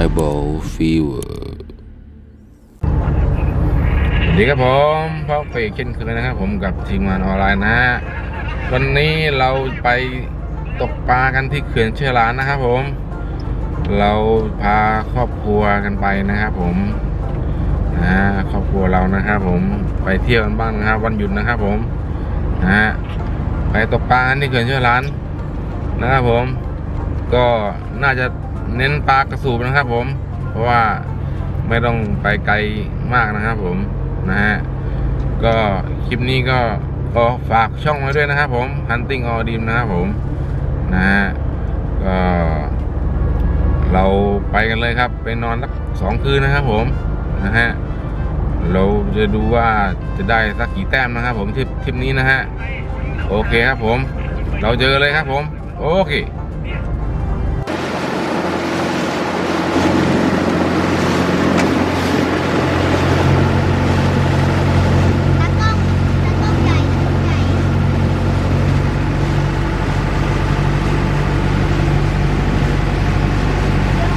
Tribal Fever สวัสดีครับผมพบกับอีกเช่นเคยนะครับ ผมกับทีมงานออนไลน์นะฮะวันนี้เราไปตกปลากันที่เขื่อนเชอรานนะครับผม เราพาครอบครัวกันไปนะครับผมนะครอบครัวเรานะครับผมไปเที่ยวกันบ้างนะครับ วันหยุดนะครับผมนะฮะไปตกปลาที่เขื่อนเชอรานนะครับผม ก็น่าจะ เน้นปลากระสูบนะครับ ผม เพราะว่าไม่ต้องไปไกลมากนะครับ ผมนะฮะก็คลิปนี้ก็ก็ฝากช่องไว้ด้วยนะครับ ผม Hunting All Dream นะครับผมนะฮะก็เราไปกันเลยครับ ไปนอนสักสองคืนนะครับ ผมนะฮะเราจะดูว่าจะได้สักกี่แต้มนะครับ ผมทริปทริปนี้นะฮะโอเคครับผม เราเจอเลยครับผม โอเค ตากล้องตากล้องใหญ่ตากล้องใหญ่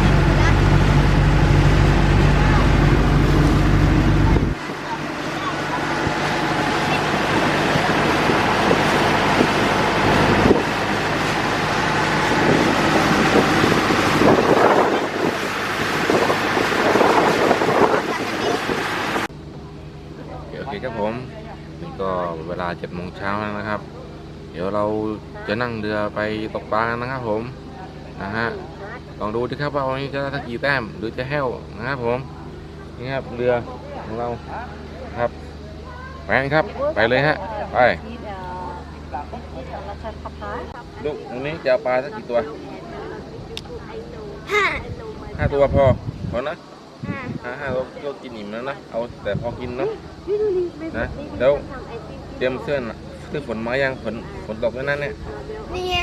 รัก โอเคครับผมนี่ก็ เวลาเจ็ดโมงเช้านะครับ เดี๋ยวเราจะนั่งเรือไปตกปลากันนะครับผมนะฮะลองดูดิครับว่าวันนี้จะได้สักกี่แต้มหรือจะแห้วนะครับผมนี่ครับเรือของเราครับไปครับไปเลยฮะไปลูกตรงนี้จะเอาปลาสักกี่ตัวห้าห้าตัวพอพอนะ ห้าห้าห้าเราเรากินอิ่มแล้วนะ เอาแต่พอกินเนาะนะแล้วเตรียมเสื้อน่ะเสื้อฝนมายังฝนฝนตกแล้วนั่นเนี่ยนี่ไง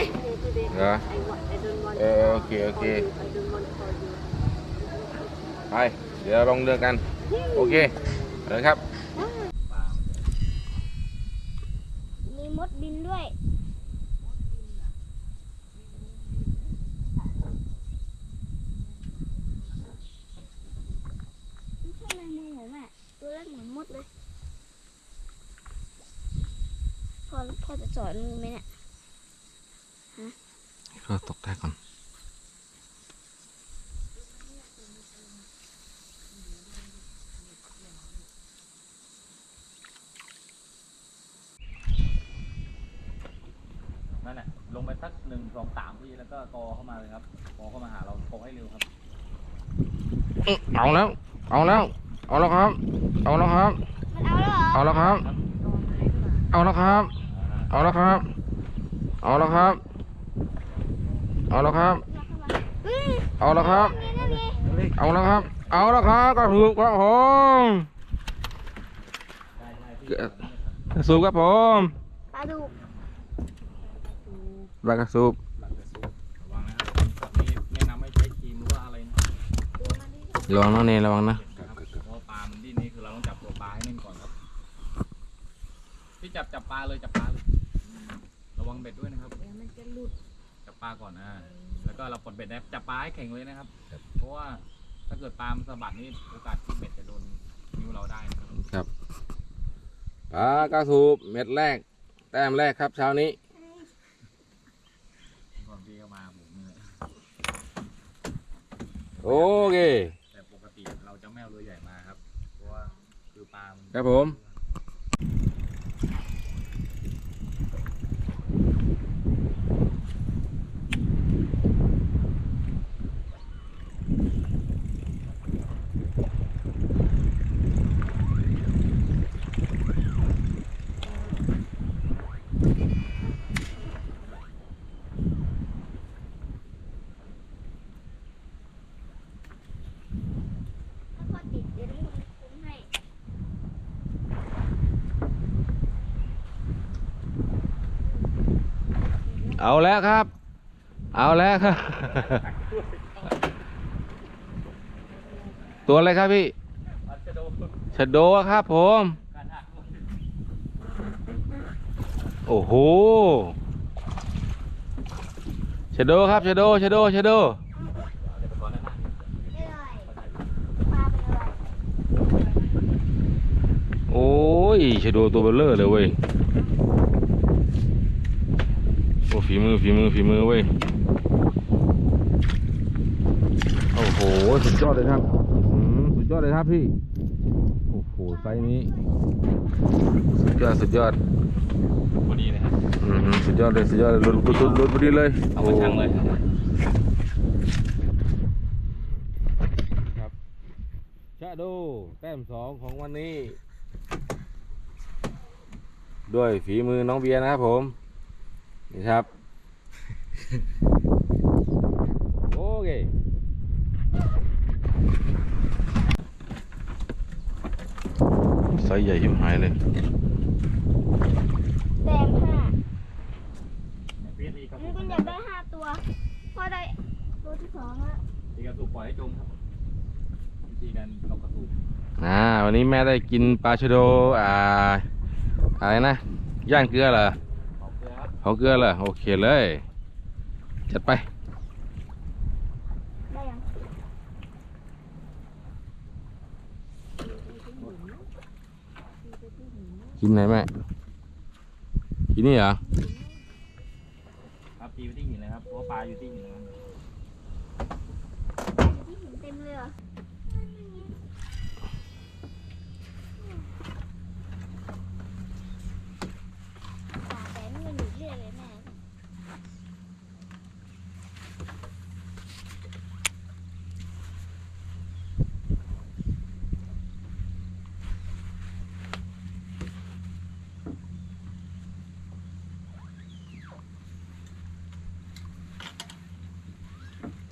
เหรอเออโอเคโอเคไปเดี๋ยวลงเรือกัน โอเคเลยครับ มีมดบินด้วยไม่ใช่แมงมุมเหรอแม่ตัวเล็กเหมือนมดเลย พ่อพ่อจะสอนมือไหมเนี่ยก็ตกได้ก่อน นั่นแหละลงไปสักหนึ่งสองสามทีแล้วก็กอเข้ามาเลยครับกอเข้ามาหาเรากอให้เร็วครับ เอาแล้ว เอาแล้ว เอาแล้วครับ เอาแล้วครับ มันเอาแล้วเหรอ เอาแล้วครับ เอาแล้วครับ เอาแล้วครับ เอาแล้วครับ เอาแล้วครับ เอาแล้วครับ เอาแล้วครับ เอาแล้วครับกระสูบครับผมกระสูบครับผมปลาดุกปลากระสูบหลังจะซุประวังนะครับช็อตนี้แนะนำให้ใช้ครีมหรือว่าอะวังนะเนระวังนะครับเพราะว่าปลา มันดิ้นนี่คือเราต้องจับตัวปลาให้นิ่งก่อนครับ พี่จับจับปลาเลยจับปลาเลย ระวังเบ็ดด้วยนะครับมันจะหลุดจับปลาก่อนนะแล้วก็เราปลดเบ็ดนะจับปลาให้แข็งเลยนะครับ เพราะว่าถ้าเกิดปลามันสะบัดนี่โอกาสที่เบ็ดจะโดนนิ้วเราได้นะครับครับปลากระสูบเม็ดแรก แต้มแรกครับเช้านี้ก่อนพี่เข้ามาผมเนี่ยโอเค แต่ปกติเราจะไม่เอาเรือใหญ่มาครับ เพราะว่าคือปลามันครับผม เอาแล้วครับ เอาแล้วครับ ตัวอะไรครับพี่ชะโดครับผม โอ้โหชะโดครับชะโดชะโดชะโดโอ้ยชะโดตัวเบลเลอร์เลยเว้ย อ้ฝีมือฝีมือฝีมือเว้ยโอ้โหสุดยอดเลยครับอื้อหือสุดยอดเลยครับพี่โอ้โหไซส์นี้สุดยอดสุดยอดพอดีเลยครับอือหือสุดยอดเลยสุดยอดเลยหลุดหลุดหลุดหลุดพอดีเลยเอามาชั่งเลยครับชาโดแต้มสองของวันนี้ ด้วยฝีมือน้องเบียร์นะครับผม นี่ครับ โอเคไซส์ใหญ่หิมหายเลยแต้มห้าเพี้ยนอีกครับนี่คุณอยากได้ห้าตัวพอได้ตัวที่สองแล้วตีกระสูบปล่อยให้จมครับวิธีการเอากระสูบอ่าวันนี้แม่ได้กินปลาชะโดอ่าอะไรนะย่างเกลือเหรอ เอาเกลือครับเขาเกลือเหรอโอเคเลย จัดไป ได้ยังกินไหนแม่กินนี่เหรอ ครับตีไปที่หินเลยครับเพราะว่าปลาอยู่ที่หินนะครับ ที่หินเต็มเลยเหรอป่าแต่นี่มันอยู่เรื่อยเลยแม่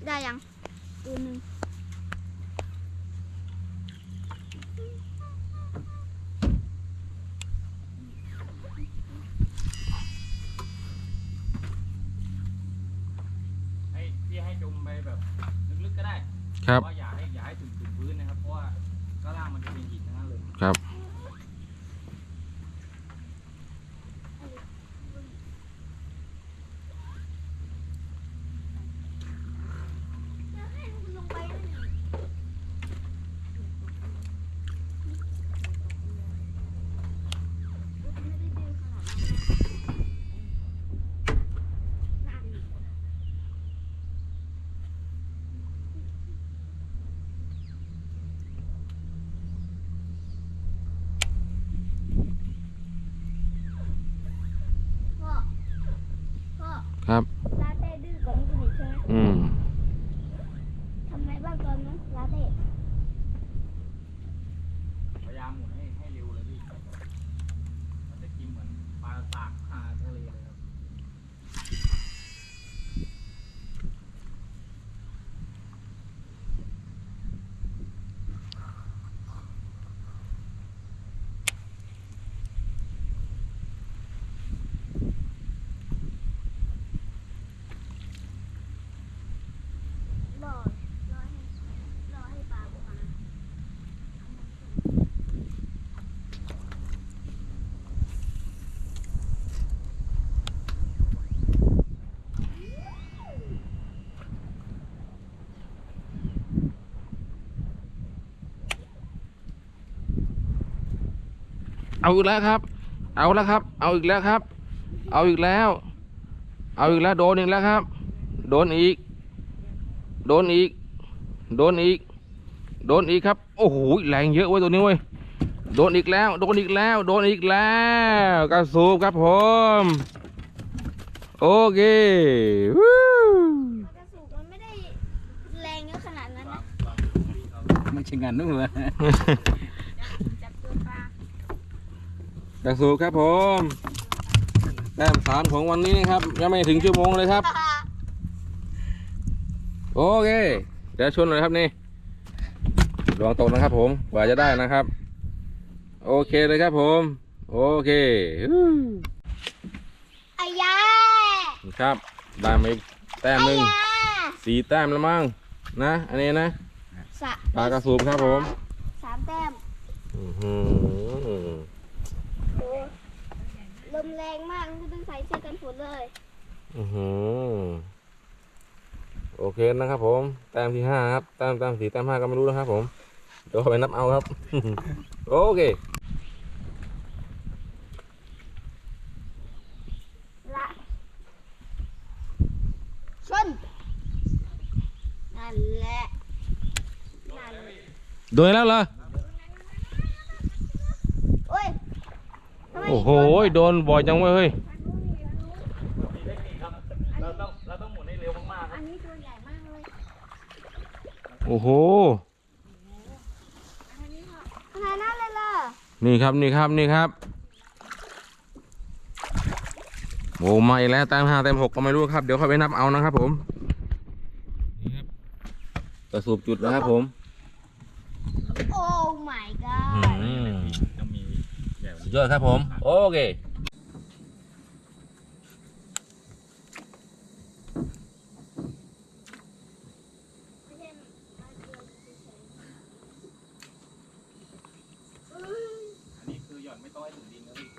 ได้ยังตัวห นึ่งให้ที่ให้จมไปแบบลึกๆก็ได้ครับ เพาะว่าอย่าให้อย่าให้ถึงถึงพื้นนะครับ เพราะว่าข้างล่างมันจะเป็นหินทั้งนั้นเลยครับ จะให้มันลงไปแล้วนี่ไม่ได้ดื้อขนาดนั้นน่ะ พ่อ พ่อ ครับ ลาเต้ดื้อกว่านี้กันอีกใช่ไหม อืม ทำไงบ้างตอนนั้นลาเต้ พยายามหมุนให้ให้เร็วเลยพี่มันจะกินเหมือนปลาสากคาทะเลเลยครับ รอรอให้รอให้ปลาออกมา เอาอีกแล้วครับ เอาแล้วครับ เอาอีกแล้วครับ เอาอีกแล้ว เอาอีกแล้วโดนอีกแล้วครับ โดนอีก โดนอีก โดนอีก โดนอีกครับ โอ้โหแรงเยอะเว้ยตัวนี้เว้ย โดนอีกแล้ว โดนอีกแล้ว โดนอีกแล้วกระสูบครับผม โอเควู้กระสุกมันไม่ได้แรงเยอะขนาดนั้นนะ ไม่ใช่งานนู่นเลยจับตัวปลา กระสูบครับผมแต้มสามของวันนี้นะครับ ยังไม่ถึงชั่วโมงเลยครับ โอเค เดี๋ยวชนเลยครับนี่ลองตกนะครับผมกว่าจะได้นะครับ โอเคเลยครับผม โอเคฮู้อายาครับได้มาอีกแต้มหนึ่งอายาสี่แต้มแล้วมั้งนะ อันนี้นะสะปลากระสูบครับผมสามแต้มอื้อหือ แรงมากไม่ต้องใส่เสื้อกันฝนเลย อือหือโอเคนะครับ ผม แต้มที่ห้าครับแต้มแต้มสีแต้มห้าก็ไม่รู้นะครับ ผม เดี๋ยวไปนับเอาครับ โอเคละชนนั่นแหละโดนแล้วเหรอ อ้โห โดนบ่อยจังเว้ยเฮ้ยมีเทคนิคครับเราต้องเราต้องหมุนให้เร็วมากๆคอัรับนนี้ตัวใหญ่มากเลยโอ้โหขนาดนั้นเลยล่ะนี่ครับนี่ครับนี่ครับโอ้มาอีกแล้วแต้มห้าแต้มหกก็ไม่รู้ครับ เดี๋ยวเข้าไปนับเอานะครับผมนี่ครับกระสูบจุดนะครับผม โอ้ my อื god ม ต้องมีแบบ สุด นี้ ยอดครับผม โอเค อันนี้คือหย่อนไม่ต้องให้ถึงดินนะพี่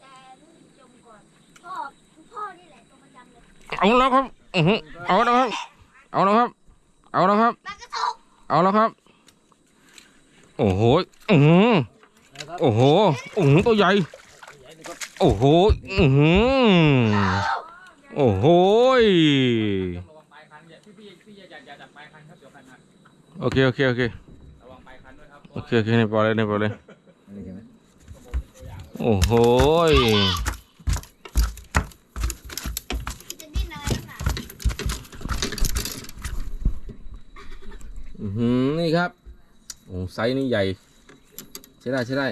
แต่ลูกจมก่อน พ่อ พ่อนี่แหละตัวประจำ เอาแล้วครับอือหือเอาแล้วครับ เอาแล้วครับ เอาแล้วครับ เอาแล้วครับ โอ้โหอือหือโอ้โหอือหือตัวใหญ่ โอ้โหอือหือโอ้โหยระวังปลายคันอย่าพี่พี่พี่อย่าอย่าอย่าจับปลายคันครับเดี๋ยวคันหักโอเค โอเค โอเค โอเค โอเคในปอเลยในปอเลย โอ้โหย จะดิ้นอะไรนักหนา อือหือนี่ครับ โอ้ ไซส์นี่ใหญ่ ใช้ได้ ใช้ได้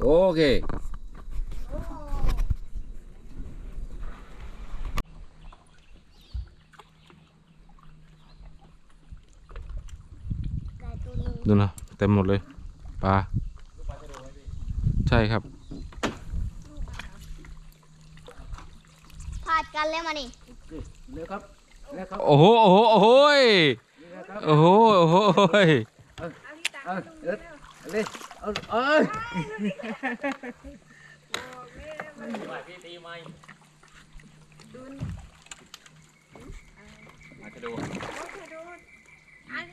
โอเคโอ้โหไก่ตัวหนึงดูนะเต็มหมดเลยปลาใช่ครับพลาดกันแล้วมานี่เร็วครับเร็วครับ โอ้โหโอ้โหโอ้โหยโอ้โหโอ้โหยเอาเอ็ดเอาเลยเอาเอ้ยพี่ตีไหมมาจะดู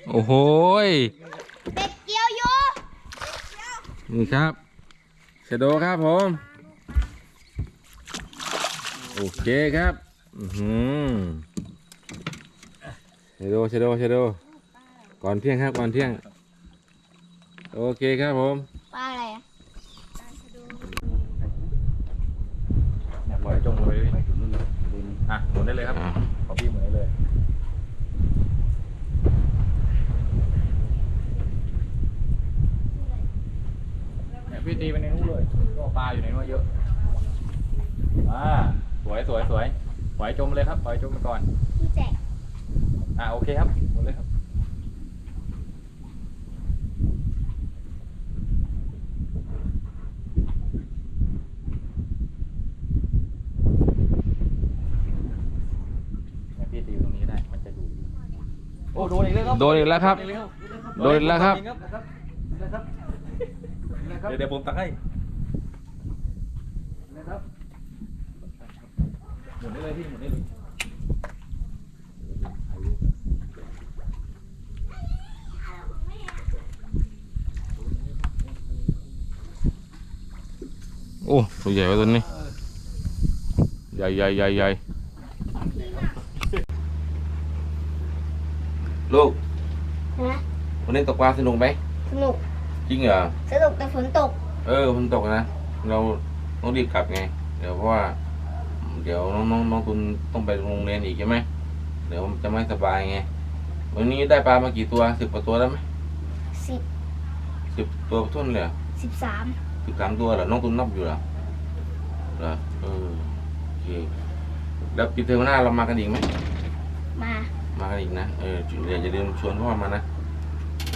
โอ้โหยเด็กเกี่ยวอยู่นี่ครับเชโดครับผมโอเคครับ อือหือเชโดเชโดเชโดก่อนเที่ยงครับก่อนเที่ยง โอเคครับผมปลาอะไรอะเนี่ยปล่อยจมลงไปเลยอะหมุนได้เลยครับอ่าขอพี่หมุนได้เลยเนี่ยพี่ตีไปในนู้นเลย ก็ปลาอยู่ในนู้นเยอะ อ่า สวยสวยสวยปล่อยจมเลยครับปล่อยจมไปก่อนพี่แจก อ่าโอเคครับหมดเลยครับเนี่ยพี่ตีตรงนี้ได้ มันจะอยู่โอ้โดนอีกแล้วครับ โดนอีกแล้วครับ โดนอีกแล้วครับ เดี๋ยวเดี๋ยวผมตักให้นะครับหมุนได้เลยพี่หมุนได้เลย โอ้ตัวใหญ่กว่าตัวนี้ ใหญ่ใหญ่ใหญ่ใหญ่ลูกนะวันนี้ตกปลาสนุกไหมสนุก จริงเหรอ สนุกแต่ฝนตก เออฝนตกนะ เราต้องรีบกลับไง เดี๋ยวเพราะว่า เดี๋ยวน้องน้องน้องตุนต้องไปโรงเรียนอีกใช่ไหม เดี๋ยวจะไม่สบายไง วันนี้ได้ปลามากี่ตัวสิบกว่าตัวได้ไหมสิบสิบตัวทุ่นเลยเหรอสิบสาม สิบสามตัวเหรอน้องตุนนับอยู่เหรอเหรอเออโอเคแล้วปีเทอมหน้าเรามากันอีกไหมมามากันอีกนะเออเดี๋ยวอย่าลืมชวนพ่อมานะ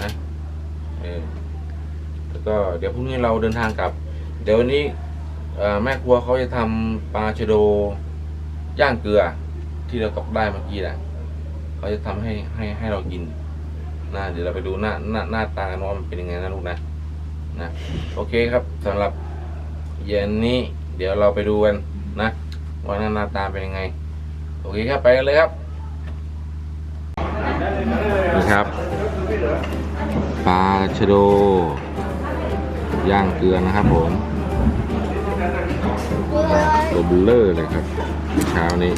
นะเออแล้วก็เดี๋ยวพรุ่งนี้เราเดินทางกลับ เดี๋ยววันนี้เอ่อแม่ครัวเขาจะทำปลาชะโดย่างเกลือ ที่เราตกได้เมื่อกี้แหละเขาจะทำให้ให้ให้เรากินนะเดี๋ยวเราไปดูหน้าหน้าหน้าตากันว่ามันเป็นยังไงนะลูกนะ นะโอเคครับสำหรับเย็นนี้เดี๋ยวเราไปดูกันนะว่าหน้าตาเป็นยังไง โอเคครับไปกันเลยครับนี่ครับปลาชะโด ย่างเกลือนะครับผมดูเลยตัวบลเลอร์เลยครับ เช้านี้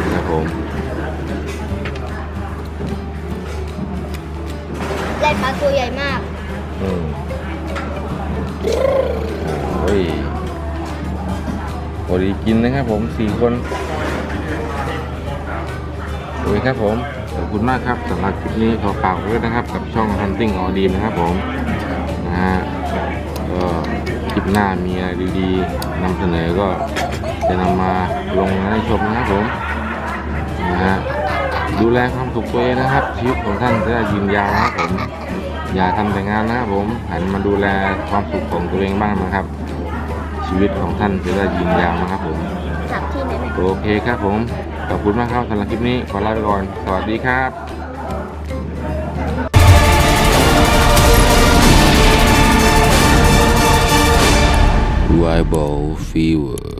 นะครับผม ได้ปลาตัวใหญ่มากอืมโอ้ยพอดีกินนะครับผมสี่คนโอเคครับผมขอบคุณมากครับสำหรับคลิปนี้ขอฝากไว้ด้วยนะครับ กับช่อง Hunting o d นะครับผมนะฮะก็คลิปหน้ามีอะไรดีๆนำเสนอก็จะนำมาลงให้ชมนะครับผมนะฮะ ดูแลความสุขตัวเองนะครับ ชีวิตของท่านจะได้ยืนยาวนะครับผมอย่าทำแต่งานนะครับผมหันมาดูแลความสุขของตัวเองบ้างนะครับ ชีวิตของท่านจะได้ยืนยาวนะครับผมจับที่ไหนไหมโอเคครับผมขอบคุณมากครับสำหรับคลิปนี้ขอลาไปก่อน สวัสดีครับ Rival Fever